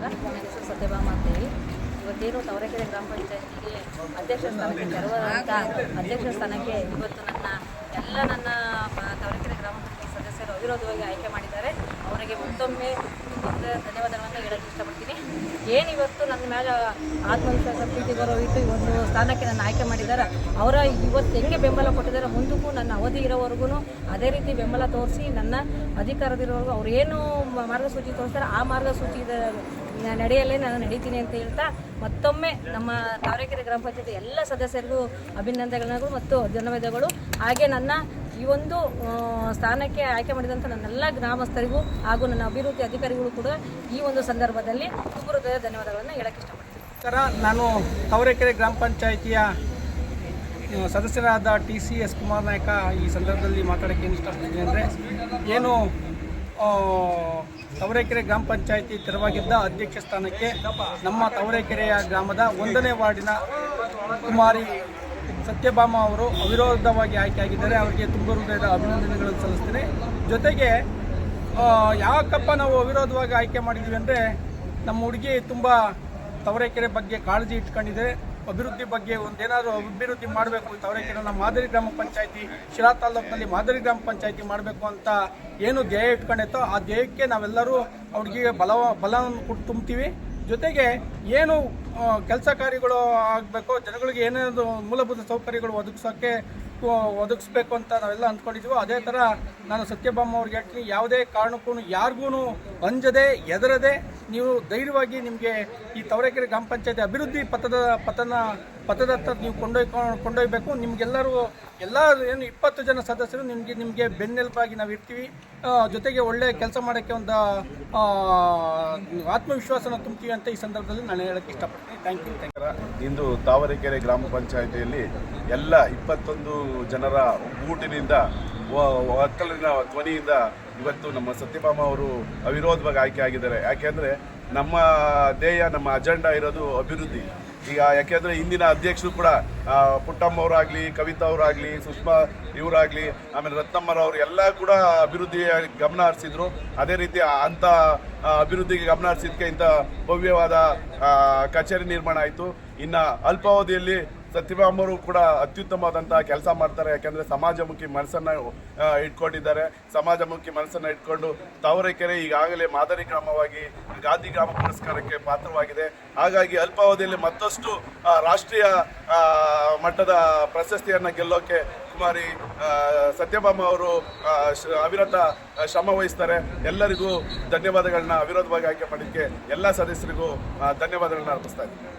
ನನ್ನ ಹೆಸರು ಸತ್ಯಭಾಮ ಅಂತೇಳಿ ಇವತ್ತೇನು ತವರಕೆರೆ ಗ್ರಾಮ ಪಂಚಾಯತಿಗೆ ಅಧ್ಯಕ್ಷ ಸ್ಥಾನಕ್ಕೆ ತೆರವಾದಂಥ ಅಧ್ಯಕ್ಷ ಸ್ಥಾನಕ್ಕೆ ಇವತ್ತು ನನ್ನ ಎಲ್ಲ ನನ್ನ ತವರಕೆರೆ ಗ್ರಾಮ ಪಂಚಾಯತ್ ಸದಸ್ಯರು ಅವಿರೋಧವಾಗಿ ಆಯ್ಕೆ ಮಾಡಿದ್ದಾರೆ ಅವರಿಗೆ ಮತ್ತೊಮ್ಮೆ ಧನ್ಯವಾದಗಳನ್ನು ಹೇಳಕ್ಕೆ ಇಷ್ಟಪಡ್ತೀನಿ ಏನು ಇವತ್ತು ನನ್ನ ಮೇಲೆ ಆತ್ಮವಿಶ್ವಾಸ ಪ್ರೀತಿ ಬರೋ ಇಟ್ಟು ಒಂದು ಸ್ಥಾನಕ್ಕೆ ನನ್ನ ಆಯ್ಕೆ ಮಾಡಿದ್ದಾರೆ. ಅವರ ಇವತ್ತು ಹೆಂಗೆ ಬೆಂಬಲ ಕೊಟ್ಟಿದ್ದಾರೆ ಮುಂದಕ್ಕೂ ಅವಧಿ ಇರೋವರೆಗೂ ಅದೇ ರೀತಿ ಬೆಂಬಲ ತೋರಿಸಿ ನನ್ನ ಅಧಿಕಾರದಿರೋವರೆಗೂ ಅವ್ರು ಏನು ಮ- ಮಾರ್ಗಸೂಚಿ ತೋರಿಸ್ತಾರೆ ಆ ಮಾರ್ಗಸೂಚಿ ನಡೆಯಲ್ಲೇ ನಾನು ನಡೀತೀನಿ ಅಂತ ಹೇಳ್ತಾ ಮತ್ತೊಮ್ಮೆ ನಮ್ಮ ತಾವರೆಕೆರೆ ಗ್ರಾಮ ಪಂಚಾಯತಿ ಎಲ್ಲ ಸದಸ್ಯರಿಗೂ ಅಭಿನಂದನೆಗಳು ಮತ್ತು ಧನ್ಯವಾದಗಳು. ಹಾಗೆ ನನ್ನ ಈ ಒಂದು ಸ್ಥಾನಕ್ಕೆ ಆಯ್ಕೆ ಮಾಡಿದಂಥ ನನ್ನೆಲ್ಲ ಗ್ರಾಮಸ್ಥರಿಗೂ ಹಾಗೂ ನನ್ನ ಅಭಿವೃದ್ಧಿ ಅಧಿಕಾರಿಗಳು ಕೂಡ ಈ ಒಂದು ಸಂದರ್ಭದಲ್ಲಿ ಹೃದಯ ಧನ್ಯವಾದಗಳನ್ನು ಹೇಳಕ್ಕೆ ಇಷ್ಟಪಡ್ತೀನಿ. ನಮಸ್ಕಾರ ನಾನು ತಾವರೆಕೆರೆ ಗ್ರಾಮ ಪಂಚಾಯಿತಿಯ ಸದಸ್ಯರಾದ ಟಿ ಸಿ ಎಸ್ ಕುಮಾರ್ ನಾಯಕ ಈ ಸಂದರ್ಭದಲ್ಲಿ ಮಾತಾಡೋಕ್ಕೆ ಏನು ಇಷ್ಟಪಡ್ತೀನಿ ಅಂದರೆ ಏನು ತವರೆಕೆರೆ ಗ್ರಾಮ ಪಂಚಾಯಿತಿ ತೆರವಾಗಿದ್ದ ಅಧ್ಯಕ್ಷ ಸ್ಥಾನಕ್ಕೆ ನಮ್ಮ ತವರೆಕೆರೆಯ ಗ್ರಾಮದ ಒಂದನೇ ವಾರ್ಡಿನ ಕುಮಾರಿ ಸತ್ಯಭಾಮ ಅವರು ಅವಿರೋಧವಾಗಿ ಆಯ್ಕೆಯಾಗಿದ್ದಾರೆ. ಅವರಿಗೆ ತುಂಬ ಹೃದಯದ ಅಭಿನಂದನೆಗಳನ್ನು ಸಲ್ಲಿಸ್ತೇನೆ. ಜೊತೆಗೆ ಯಾಕಪ್ಪ ನಾವು ಅವಿರೋಧವಾಗಿ ಆಯ್ಕೆ ಮಾಡಿದ್ದೀವಿ ಅಂದರೆ ನಮ್ಮ ಹುಡುಗಿ ತುಂಬ ತವರೆಕೆರೆ ಬಗ್ಗೆ ಕಾಳಜಿ ಇಟ್ಕೊಂಡಿದೆ. ಅಭಿವೃದ್ಧಿ ಬಗ್ಗೆ ಒಂದೇನಾದರೂ ಅಭಿವೃದ್ಧಿ ಮಾಡಬೇಕು ತವರೆಕೆರೆ ನಮ್ಮ ಮಾದರಿ ಗ್ರಾಮ ಪಂಚಾಯಿತಿ, ಶಿರಾ ತಾಲೂಕಿನಲ್ಲಿ ಮಾದರಿ ಗ್ರಾಮ ಪಂಚಾಯಿತಿ ಮಾಡಬೇಕು ಅಂತ ಏನು ಧ್ಯೇಯ ಇಟ್ಕೊಂಡಿತ್ತೋ ಆ ಧ್ಯೇಯಕ್ಕೆ ನಾವೆಲ್ಲರೂ ಅವ್ರಿಗೆ ಬಲ, ಬಲವನ್ನು ಕೊಟ್ಟು ತುಂಬ್ತೀವಿ ಜೊತೆಗೆ ಏನು ಕೆಲಸ ಕಾರ್ಯಗಳು ಆಗಬೇಕು, ಜನಗಳಿಗೆ ಏನೇನು ಮೂಲಭೂತ ಸೌಕರ್ಯಗಳು ಒದಗಿಸೋಕ್ಕೆ ಒದಗಿಸ್ಬೇಕು ಅಂತ ನಾವೆಲ್ಲ ಅಂದ್ಕೊಂಡಿದ್ದೀವೋ ಅದೇ ಥರ ನಾನು ಸತ್ಯಭಾಮ ಅವ್ರಿಗೆ ಹೇಳ್ತೀನಿ, ಯಾವುದೇ ಕಾರಣಕ್ಕೂ ಯಾರಿಗೂ ಅಂಜದೆ ಎದರದೆ ನೀವು ಧೈರ್ಯವಾಗಿ ನಿಮಗೆ ಈ ತವರೆಕೆರೆ ಗ್ರಾಮ ಪಂಚಾಯತಿ ಅಭಿವೃದ್ಧಿ ಪಥದ, ಪಥನ, ಪಥದತ್ತ ನೀವು ಕೊಂಡೊಯ್ಕೊಂಡು ಕೊಂಡೊಯ್ಬೇಕು. ನಿಮಗೆಲ್ಲರೂ, ಎಲ್ಲ ಏನು ಇಪ್ಪತ್ತು ಜನ ಸದಸ್ಯರು ನಿಮಗೆ ನಿಮಗೆ ಬೆನ್ನೆಲುಬಾಗಿ ನಾವು ಇರ್ತೀವಿ. ಜೊತೆಗೆ ಒಳ್ಳೆಯ ಕೆಲಸ ಮಾಡೋಕ್ಕೆ ಒಂದು ಆತ್ಮವಿಶ್ವಾಸನ ತುಂಬ್ತೀವಿ ಅಂತ ಈ ಸಂದರ್ಭದಲ್ಲಿ ನಾನು ಹೇಳೋಕ್ಕೆ ಇಷ್ಟಪಡ್ತೀನಿ. ಥ್ಯಾಂಕ್ ಯು ಥ್ಯಾಂಕ್ ಇಂದು ತಾವರೆಕೆರೆ ಗ್ರಾಮ ಪಂಚಾಯಿತಿಯಲ್ಲಿ ಎಲ್ಲ ಇಪ್ಪತ್ತೊಂದು ಜನರ ಊಟಿನಿಂದ ಒಕ್ಕಲಿನ ಧ್ವನಿಯಿಂದ ಇವತ್ತು ನಮ್ಮ ಸತ್ಯಭಾಮ ಅವರು ಅವಿರೋಧವಾಗಿ ಆಯ್ಕೆ ಆಗಿದ್ದಾರೆ. ಯಾಕೆಂದರೆ ನಮ್ಮ ಧ್ಯೇಯ, ನಮ್ಮ ಅಜೆಂಡಾ ಇರೋದು ಅಭಿವೃದ್ಧಿ. ಈಗ ಯಾಕೆಂದರೆ ಇಂದಿನ ಅಧ್ಯಕ್ಷರು ಕೂಡ ಪುಟ್ಟಮ್ಮವರಾಗಲಿ ಕವಿತಾ ಅವರಾಗಲಿ, ಸುಷ್ಮಾ ಇವರಾಗಲಿ, ಆಮೇಲೆ ರತ್ನಮ್ಮರವರು ಎಲ್ಲ ಕೂಡ ಅಭಿವೃದ್ಧಿಯ ಗಮನ ಹರಿಸಿದ್ರು. ಅದೇ ರೀತಿ ಅಂಥ ಅಭಿವೃದ್ಧಿಗೆ ಗಮನ ಹರಿಸಿದ್ದಕ್ಕೆ ಇಂಥ ಭವ್ಯವಾದ ಕಚೇರಿ ನಿರ್ಮಾಣ ಆಯಿತು. ಇನ್ನು ಅಲ್ಪಾವಧಿಯಲ್ಲಿ ಸತ್ಯಭಾಮರು ಕೂಡ ಅತ್ಯುತ್ತಮವಾದಂತಹ ಕೆಲಸ ಮಾಡ್ತಾರೆ. ಯಾಕೆಂದ್ರೆ ಸಮಾಜಮುಖಿ ಮನಸ್ಸನ್ನ ಇಟ್ಕೊಂಡಿದ್ದಾರೆ. ಸಮಾಜಮುಖಿ ಮನಸ್ಸನ್ನ ಇಟ್ಕೊಂಡು ತಾವರೆಕೆರೆ ಈಗಾಗಲೇ ಮಾದರಿ ಗ್ರಾಮವಾಗಿ ಗಾಂಧಿ ಗ್ರಾಮ ಪುರಸ್ಕಾರಕ್ಕೆ ಪಾತ್ರವಾಗಿದೆ. ಹಾಗಾಗಿ ಅಲ್ಪಾವಧಿಯಲ್ಲಿ ಮತ್ತಷ್ಟು ರಾಷ್ಟ್ರೀಯ ಮಟ್ಟದ ಪ್ರಶಸ್ತಿಯನ್ನ ಗೆಲ್ಲೋಕೆ ಕುಮಾರಿ ಸತ್ಯಭಾಮ ಅವರು ಅವಿರತ ಶ್ರಮ ವಹಿಸ್ತಾರೆ. ಎಲ್ಲರಿಗೂ ಧನ್ಯವಾದಗಳನ್ನ ಅವಿರೋಧವಾಗಿ ಆಯ್ಕೆ ಮಾಡಿದ್ದಕ್ಕೆ ಎಲ್ಲ ಸದಸ್ಯರಿಗೂ ಧನ್ಯವಾದಗಳನ್ನ ಅರ್ಪಿಸ್ತಾ ಇದ್ದೀನಿ.